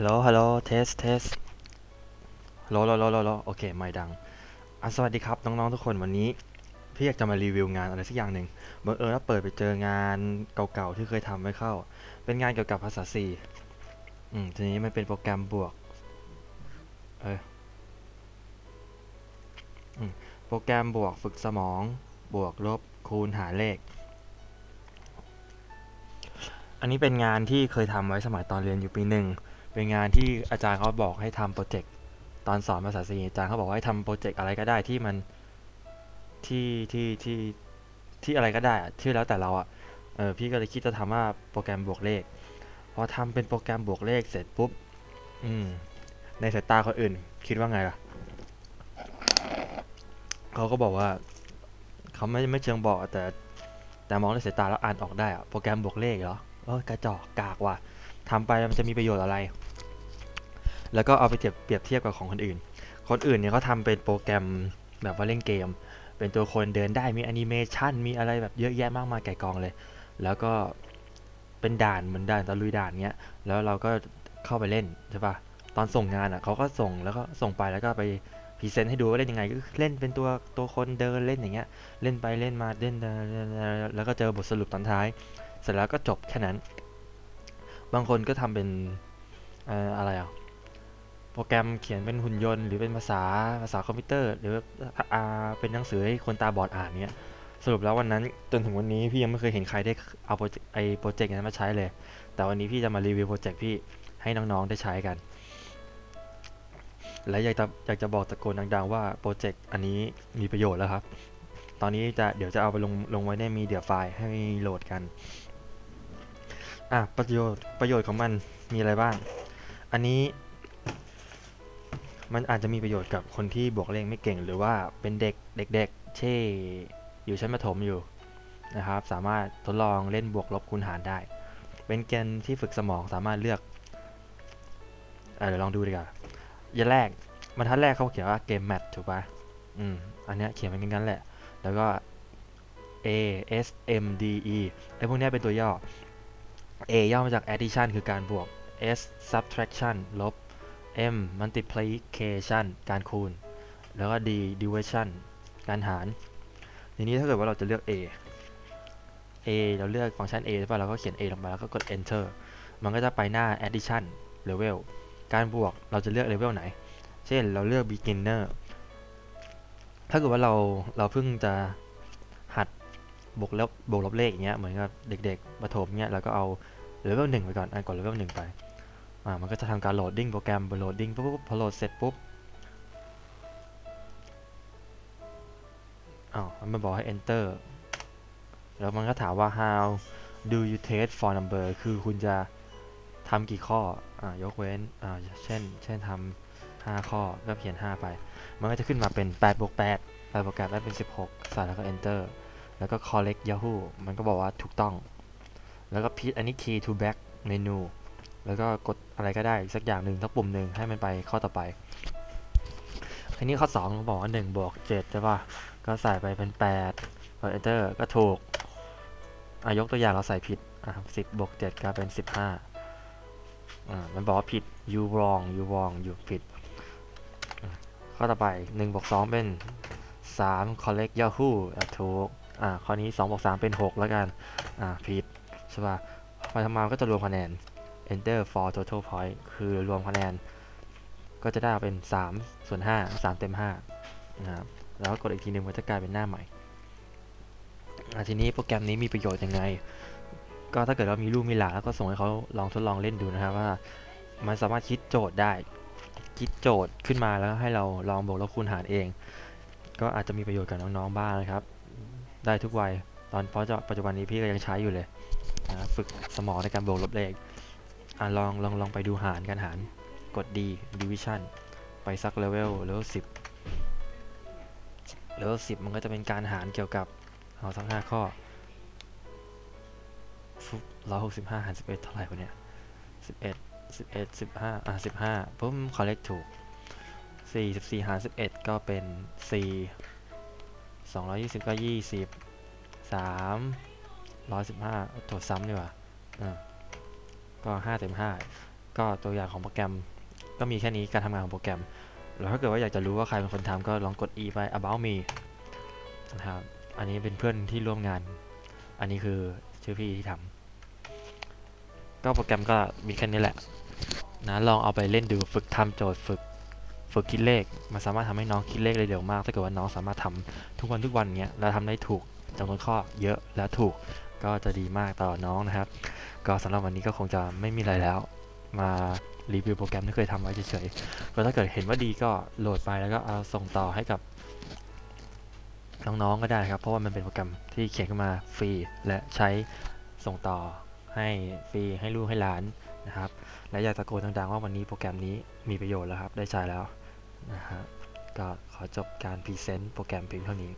ฮัลโหล ฮัลโหล เทส เทสฮัลโหลฮัลโหลฮัลโหลโอเค ไม่ดังอะสวัสดีครับ น้องๆ ทุกคน วันนี้ พี่อยากจะมารีวิวงานอะไรสักอย่างหนึ่งบังเอิญว่าเปิดไปเจองานเก่าๆ ที่เคยทำไว้เข้า เป็นงานเกี่ยวกับภาษา C อืม ทีนี้มันเป็นโปรแกรมบวก เอออืมโปรแกรมบวกฝึกสมอง บวกลบ คูณหาเลข อันนี้เป็นงานที่เคยทำไว้สมัยตอนเรียนอยู่ปีหนึ่ง เป็นงานที่อาจารย์เขาบอกให้ทำโปรเจกต์ตอนสอนภาษาซีอาจารย์เขาบอกให้ทำโปรเจกต์อะไรก็ได้ที่มันที่ที่ที่ที่อะไรก็ได้อะที่แล้วแต่เราอะเออพี่ก็เลยคิดจะทำว่าโปรแกรมบวกเลขพอทำเป็นโปรแกรมบวกเลขเสร็จปุ๊บอืมในสายตาคนอื่น คิดว่าไงล่ะเขาก็บอกว่าเขาไม่ไม่เชิงบอกแต่ แต่มองในสายตาแล้วอ่านออกได้อะโปรแกรมบวกเลขเหรอเออกระจอกกากว่ะทำไปมันจะมีประโยชน์อะไร แล้วก็เอาไปเปรียบเทียบกับของคนอื่น คนอื่นเนี่ยเขาทำเป็นโปรแกรมแบบว่าเล่นเกม เป็นตัวคนเดินได้มีแอนิเมชันมีอะไรแบบเยอะแยะมากมายแก่กองเลย แล้วก็เป็นด่านเหมือนด่านตะลุยด่านเงี้ย แล้วเราก็เข้าไปเล่นใช่ปะตอนส่งงานอะเขาก็ส่งแล้วก็ส่งไปแล้วก็ไปพรีเซนต์ให้ดูว่าเล่นยังไงก็เล่นเป็นตัวตัวคนเดินเล่นอย่างเงี้ย เล่นไปเล่นมาเล่นแล้วก็เจอบทสรุปตอนท้าย เสร็จแล้วก็จบแค่นั้น บางคนก็ทำเป็นออะไรอะ รแกรมเขียนเป็นหุ่นยนต์หรือเป็นภาษาภาษาคอมพิวเตอร์ หรืออ่าเป็นหนังสือให้คนตาบอดอ่านเนี้ยสรุปแล้ววันนั้นจนถึงวันนี้พี่ยังไม่เคยเห็นใครได้เอาโปรเจกต์ไอโปรเจกต์นั้นมาใช้เลย แต่วันนี้พี่จะมารีวิวโปรเจกต์พี่ให้น้องๆได้ใช้กัน และอยากจะอยากจะบอกตะโกนดังๆว่าโปรเจกต์อันนี้มีประโยชน์แล้วครับ ตอนนี้จะเดี๋ยวจะเอาไปลงลงไว้ในมีเดียไฟล์ให้โหลดกันอะประโยชน์ประโยชน์ของมันมีอะไรบ้าง อันนี้ มันอาจจะมีประโยชน์กับคนที่บวกเลขไม่เก่ง หรือว่าเป็นเด็กเด็กๆเช่อยู่ชั้นประถมอยู่นะครับ สามารถทดลองเล่นบวกลบคูณหารได้ เป็นเกณฑ์ที่ฝึกสมองสามารถเลือกเออเดี๋ยวลองดูดีกว่าอย่างแรกบรรทัดแรกเขาเขียนว่าเกมแมทถูกปะอืมอันเนี้ยเขียนเป็นงั้นแหละ แล้วก็ A S M D E ไอ้พวกเนี้ยเป็นตัวย่อ A ย่อมาจาก addition คือการบวก S subtraction ลบ M multiplication การคูณ แล้วก็ D division การหาร ทีนี้ถ้าเกิดว่าเราจะเลือก A A เราเลือกฟังก์ชัน A ใช่ป่ะเราก็เขียน A ลงไปแล้วก็กด enter มันก็จะไปหน้า addition level การบวกเราจะเลือก level ไหน เช่นเราเลือก beginner ถ้าเกิดว่าเราเราเพิ่งจะหัดบวกลบบวกลบเลขอย่างเงี้ยเหมือนกับเด็กๆประถมเงี้ยเราก็เอาเลเวลหนึ่งไปก่อนอะกดเลเวลหนึ่งไป อ่ามันก็จะทำการโหลดดิ้งโปรแกรมโหลดดิ้งปุ๊บพอโหลดเสร็จปุ๊บอ้าวมันบอกให้ enter แล้วมันก็ถามว่า how do you test for number คือคุณจะทำกี่ข้ออ่ายกเว้นอ่าเช่น เช่นทำห้าข้อก็เขียน 5 ไป มันก็จะขึ้นมาเป็น8บวก8 8บวก8ได้เป็น 16ใส่แล้วก็ enter แล้วก็ collect yahoo มันก็บอกว่าถูกต้อง แล้วก็พิอันนี้ key to back menu แล้วก็กดอะไรก็ได้สักอย่างหนึ่งสักปุ่มหนึ่งให้มันไปข้อต่อไปอันนี้ข้อ2เขาบอกว่า1บวก7ใช่ป่ะก็ใส่ไปเป็น8กด enter ก็ถูกอายกตัวอย่างเราใส่ผิดอะ10บวก7กลายเป็น15อ่ามันบอกว่าผิด you wrong you wrong อยู่ผิดข้อต่อไป1บวก2เป็น3 collect yahoo อะถูกอ่าข้อนี้2บวก3เป็น6แล้วกันอ่าผิดใช่ป่ะพอทำมาก็จะรวมคะแนน enter for total point คือรวมคะแนน ก็จะได้เป็น 3 ส่วน 5 3 เต็ม5นะครับแล้วก็กดอีกทีหนึ่งมันจะกลายเป็นหน้าใหม่ทีนี้โปรแกรมนี้มีประโยชน์ยังไง ก็ถ้าเกิดเรามีลูกมีหลานแล้วก็ส่งให้เขาลองทดลองเล่นดูนะครับว่า มันสามารถคิดโจทย์ได้ คิดโจทย์ขึ้นมาแล้วให้เราลองบวกลบคูณหารเอง ก็อาจจะมีประโยชน์กับน้องๆบ้างนะครับ ได้ทุกวัยตอนเพราะปัจจุบันนี้พี่ก็ยังใช้อยู่เลยนะฝึกสมองในการบวกลบเลข อะลองลองลองไปดูหารการหารกด D division ไปสักเลเวลเลเวลสิบเลเวลสิบมันก็จะเป็นการหารเกี่ยวกับเอาสักห้าข้อร้อยหกสิบห้าหารสิบเอ็ดเท่าไหร่วะเนี่ยสิบเอ็ดสิบเอ็ดสิบห้าอะสิบห้าปุ๊บคอลเลกถูกสี่สิบสี่หารสิบเอ็ดก็เป็นสี่สองร้อยยี่สิบก็ยี่สิบสามร้อยสิบห้าถดซ้ำดีกว่าอ่า ก็ห้าเต็มห้าก็ตัวอย่างของโปรแกรม ก็มีแค่นี้การทำงานของโปรแกรม แล้วถ้าเกิดว่าอยากจะรู้ว่าใครเป็นคนทำก็ลองกด e ไป about me นะครับอันนี้เป็นเพื่อนที่ร่วมงาน อันนี้คือชื่อพี่ที่ทำก็โปรแกรมก็มีแค่นี้แหละนะลองเอาไปเล่นดูฝึกทำโจทย์ฝึกฝึกคิดเลขมันสามารถทำให้น้องคิดเลขได้เร็วมาก ถ้าเกิดว่าน้องสามารถทำทุกวันทุกวันเนี้ยแล้วทำได้ถูกจำนวนข้อเยอะและถูกก็จะดีมากต่อน้องนะครับ ก็สำหรับวันนี้ก็คงจะไม่มีอะไรแล้ว มารีวิวโปรแกรมที่เคยทำไว้เฉยๆก็ถ้าเกิดเห็นว่าดีก็โหลดไปแล้วก็เอาส่งต่อให้กับน้องๆก็ได้ครับ เพราะว่ามันเป็นโปรแกรมที่เขียนขึ้นมาฟรี และใช้ส่งต่อให้ฟรีให้ลูกให้หลานนะครับ และอยากตะโกนดังๆว่าวันนี้โปรแกรมนี้มีประโยชน์แล้วครับ ได้ใช้แล้วนะครับก็ขอจบการพรีเซนต์โปรแกรมเพียงเท่านี้